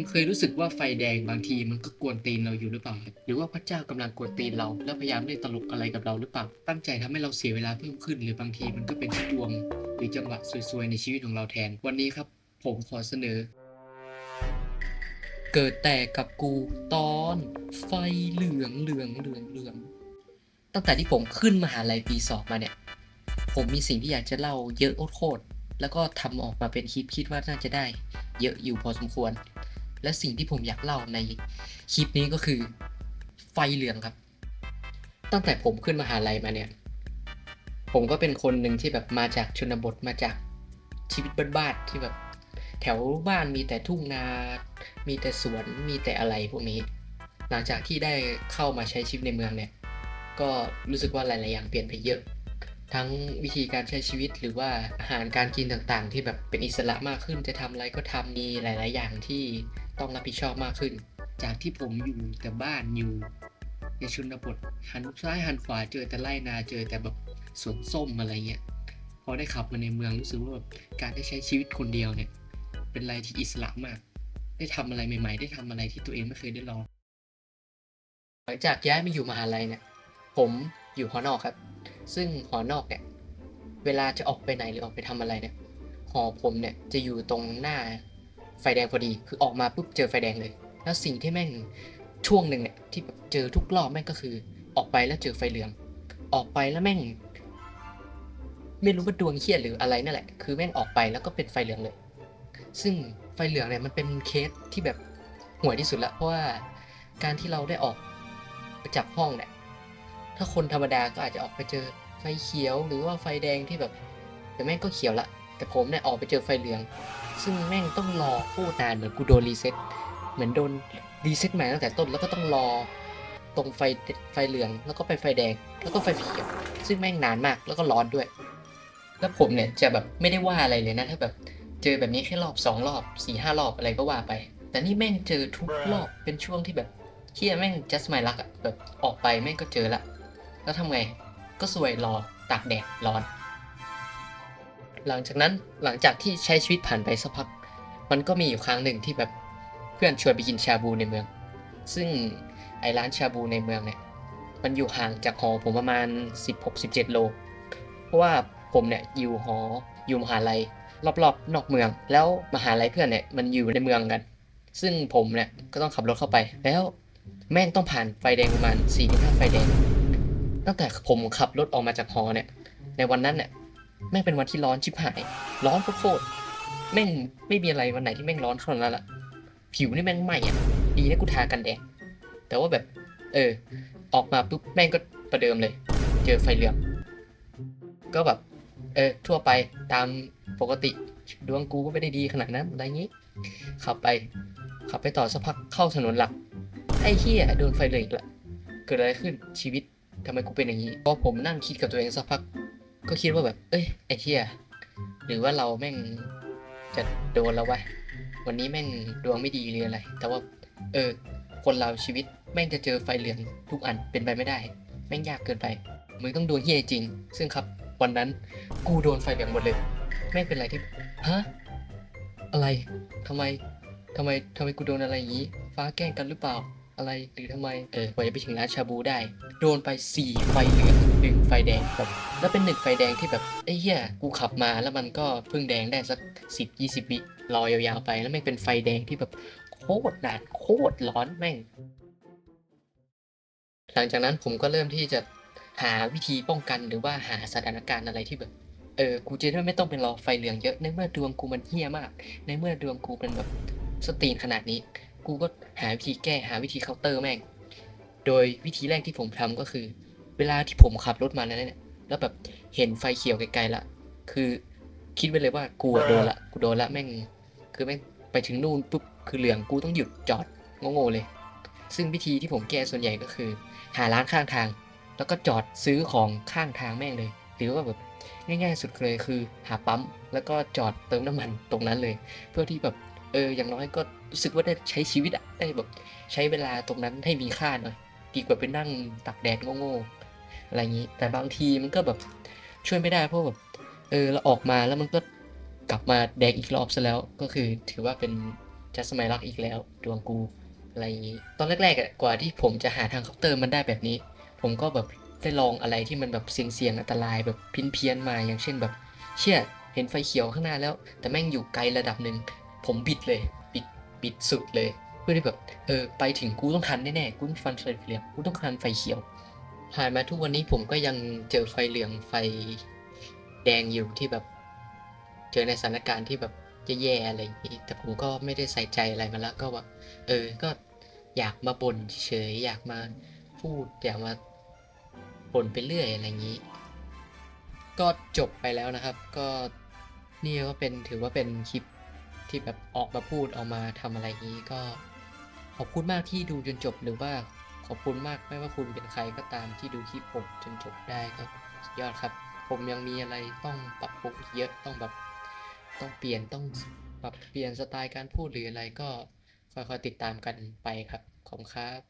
คุณเคยรู้สึกว่าไฟแดงบางทีมันก็กวนตีนเราอยู่หรือเปล่าครับหรือว่าพระเจ้ากำลังกวนตีนเรา แล้วพยายามเล่นตลกอะไรกับเราหรือเปล่า ตั้งใจทำให้เราเสียเวลาเพิ่มขึ้น หรือบางทีมันก็เป็นที่ดวงหรือจังหวะซวยๆในชีวิตของเราแทน วันนี้ครับ ผมขอเสนอ เกิดแต่กับกูตอนไฟเหลืองเหลืองเหลืองเหลืองตั้งแต่ที่ผมขึ้นมหาลัยปีสองมาเนี่ย ผมมีสิ่งที่อยากจะเล่าเยอะโคตรแล้วก็ทำออกมาเป็นคลิปคิดว่าน่าจะได้ เยอะอยู่พอสมควร และสิ่งที่ผมอยากเล่าในคลิปนี้ก็คือไฟเหลืองครับ ตั้งแต่ผมขึ้นมหาลัยมาเนี่ย ผมก็เป็นคนหนึ่งที่แบบมาจากชนบทมาจากชีวิตบ้านๆที่แบบ แถวบ้านมีแต่ทุ่งนา มีแต่สวนมีแต่อะไรพวกนี้ หลังจากที่ได้เข้ามาใช้ชีวิตในเมืองเนี่ยก็รู้สึกว่าหลาย ๆ อย่างเปลี่ยนไปเยอะ ทั้งวิธีการใช้ชีวิตหรือว่าอาหารการกินต่าง ๆ ที่แบบเป็นอิสระมากขึ้นจะทำอะไรก็ทำมีหลาย ๆ อย่างที่ ต้องรับผิดชอบมากขึ้น จากที่ผมอยู่แต่บ้านอยู่ในชนบทหันซ้ายหันขวาเจอแต่ไร่นาเจอแต่แบบสวนส้มอะไรเงี้ยพอได้ขับมาในเมืองรู้สึกว่าแบบการได้ใช้ชีวิตคนเดียวเนี่ย เป็นอะไรที่อิสระมาก ได้ทำอะไรใหม่ ๆ ได้ทำอะไรที่ตัวเองไม่เคยได้ลอง หลังจากย้ายมาอยู่มหาลัยเนี่ย ผมอยู่หอนอกครับ ซึ่งหอนอกเนี่ย เวลาจะออกไปไหนหรือออกไปทำอะไรเนี่ยหอผมเนี่ยจะอยู่ตรงหน้า ไฟแดงพอดี คือออกมาปุ๊บเจอไฟแดงเลย แล้วสิ่งที่แม่งช่วงหนึ่งเนี่ยที่แบบเจอทุกรอบแม่งก็คือ ออกไปแล้วเจอไฟเหลือง ออกไปแล้วแม่ง ไม่รู้ว่าดวงเคียหรืออะไรนั่นแหละ คือแม่งออกไปแล้วก็เป็นไฟเหลืองเลย ซึ่งไฟเหลืองเนี่ยมันเป็นเคสที่แบบห่วยที่สุดละ เพราะว่าการที่เราได้ออกไปจากห้องเนี่ยถ้าคนธรรมดาก็อาจจะออกไปเจอไฟเขียวหรือว่าไฟแดงที่แบบ แต่แม่งก็เขียวละ แต่ผมเนี่ยออกไปเจอไฟเหลือง ซึ่งแม่งต้องรอโคตรนานเหมือนกูโดนรีเซ็ตเหมือนโดนรีเซ็ตใหม่ตั้งแต่ต้นแล้วก็ต้องรอตรงไฟไฟเหลืองแล้วก็ไปไฟแดง แล้วก็ไฟเขียวซึ่งแม่งนานมากแล้วก็ร้อนด้วย แล้วผมเนี่ยจะแบบไม่ได้ว่าอะไรเลยนะถ้าแบบเจอแบบนี้แค่รอบสองรอบสี่ห้ารอบอะไรก็ว่าไป แต่นี่แม่งเจอทุกรอบเป็นช่วงที่แบบเฮียแม่ง just my luck อะแบบออกไปแม่งก็เจอละ แล้วทำไงก็สวยรอตากแดดร้อน หลังจากนั้นหลังจากที่ใช้ชีวิตผ่านไปสักพัก มันก็มีอยู่ครั้งหนึ่งที่แบบเพื่อนชวนไปกินชาบูในเมือง ซึ่งไอ้ร้านชาบูในเมืองเนี่ย มันอยู่ห่างจากหอผมประมาณ 16-17 โล เพราะว่าผมเนี่ยอยู่หออยู่มหาลัยรอบๆ นอกเมือง แล้วมหาลัยเพื่อนเนี่ยมันอยู่ในเมืองกัน ซึ่งผมเนี่ยก็ต้องขับรถเข้าไป แล้วแม่งต้องผ่านไฟแดงประมาณ4-5ไฟแดง ตั้งแต่ผมขับรถออกมาจากหอเนี่ย ในวันนั้นเนี่ย แม่งเป็นวันที่ร้อนชิบหาย ร้อนโคตรแม่งไม่มีอะไรวันไหนที่แม่งร้อนเท่านั้นละผิวนี่แม่งไหม้อะดีนะกูทากันแดดแต่ว่าแบบ เออ ออกมาปุ๊บแม่งก็ประเดิมเลย เจอไฟเหลืองก็แบบ เออ ทั่วไปตามปกติดวงกูก็ไม่ได้ดีขนาดนั้นอะไรงี้ ขับไป ขับไปต่อสักพักเข้าถนนหลักไอ้เหี้ยโดนไฟเหลืองอีกละเกิดอะไรขึ้นชีวิตทำไมกูเป็นอย่างนี้พอผมนั่งคิดกับตัวเองสักพัก ก็คิดว่าแบบ เอ้ยไอ้เหี้ยหรือว่าเราแม่งจะโดนแล้ววะวันนี้แม่งดวงไม่ดีหรืออะไร แต่ว่า เออ คนเราชีวิตแม่งจะเจอไฟเหลืองทุกอันเป็นไปไม่ได้ แม่งยากเกินไปมึงต้องดวงเฮียจริง ซึ่งครับ วันนั้นกูโดนไฟเหลืองหมดเลย แม่งเป็นอะไรที่ฮะอะไรทำไมทำไมทำไมกูโดนอะไรอย่างนี้ ฟ้าแกล้งกันหรือเปล่า อะไรหรือทำไม เออกว่าจะไปถึงร้านชาบูได้ โดนไปสี่ไฟเหลืองหนึ่งไฟแดงแบบแล้วเป็นหนึ่งไฟแดงที่แบบไอ้เหี้ยกูขับมาแล้วมันก็เพิ่งแดงได้สักสิบยี่สิบวิรอยาวๆไปแล้วแม่งเป็นไฟแดงที่แบบโคตรหนานโคตรร้อนแม่ง หลังจากนั้นผมก็เริ่มที่จะหาวิธีป้องกันหรือว่าหาสถานการณ์อะไรที่แบบเออ กูจะได้ไม่ต้องเป็นรอไฟเหลืองเยอะ ในเมื่อดวงกูมันเฮี้ยมาก ในเมื่อดวงกูเป็นแบบสตรีนขนาดนี้ กูก็หาวิธีแก้หาวิธีเคาน์เตอร์แม่ง โดยวิธีแรกที่ผมทำก็คือ เวลาที่ผมขับรถมาแล้วเนี่ย แล้วแบบเห็นไฟเขียวไกลๆละ คือคิดไว้เลยว่ากูโดนละ กูโดนละแม่ง คือแม่งไปถึงนู่นปุ๊บคือเหลืองกูต้องหยุดจอดโง่ๆเลย ซึ่งวิธีที่ผมแก้ส่วนใหญ่ก็คือ หาร้านข้างทาง แล้วก็จอดซื้อของข้างทางแม่งเลย หรือว่าแบบง่ายๆสุดเลยคือหาปั๊มแล้วก็จอดเติมน้ำมันตรงนั้นเลย เพื่อที่แบบ เอออย่างน้อยก็รู้สึกว่าได้ใช้ชีวิตอะได้แบบใช้เวลาตรงนั้นให้มีค่าหน่อยดีกว่าไปนั่งตักแดดโง่ๆอะไรอย่างนี้ แต่บางทีมันก็แบบช่วยไม่ได้เพราะแบบเออเราออกมาแล้วมันก็กลับมาแดงอีกรอบซะแล้วก็คือถือว่าเป็นจะสมัยรักอีกแล้วดวงกูอะไรอย่างนี้ตอนแรกๆอะกว่าที่ผมจะหาทางเคาน์เตอร์มันได้แบบนี้ ผมก็แบบได้ลองอะไรที่มันแบบเสี่ยงๆอันตรายแบบพินเพี้ยนๆมาอย่างเช่นแบบ เชี่ยเห็นไฟเขียวข้างหน้าแล้ว แต่แม่งอยู่ไกลระดับหนึ่ง ผมบิดเลยบิดบิดสุดเลย เพื่อที่แบบเออไปถึงกูต้องทันแน่ๆกูต้องฟันไฟเหลืองกูต้องทันไฟเขียวผ่านมาทุกวันนี้ผมก็ยังเจอไฟเหลืองไฟแดงอยู่ที่แบบ เจอในสถานการณ์ที่แบบแย่ๆอะไรอย่างนี้แต่ผมก็ไม่ได้ใส่ใจอะไรมาแล้วก็ว่า เออก็อยากมาบ่นเฉยอยากมาพูดอยากมาบ่นไปเรื่อยอะไรอย่างนี้ ก็จบไปแล้วนะครับ ก็นี่ก็เป็นถือว่าเป็นคลิป ที่แบบออกมาพูดออกมาทำอะไรนี้ก็ ขอบคุณมากที่ดูจนจบหรือว่าขอบคุณมากไม่ว่าคุณเป็นใครก็ตามที่ดูคลิปผมจนจบได้ก็สุดยอดครับ ผมยังมีอะไรต้องปรับปรุงเยอะต้องแบบต้องเปลี่ยนต้องปรับเปลี่ยนสไตล์การพูดหรืออะไรก็ค่อยๆติดตามกันไปครับขอบคุณครับ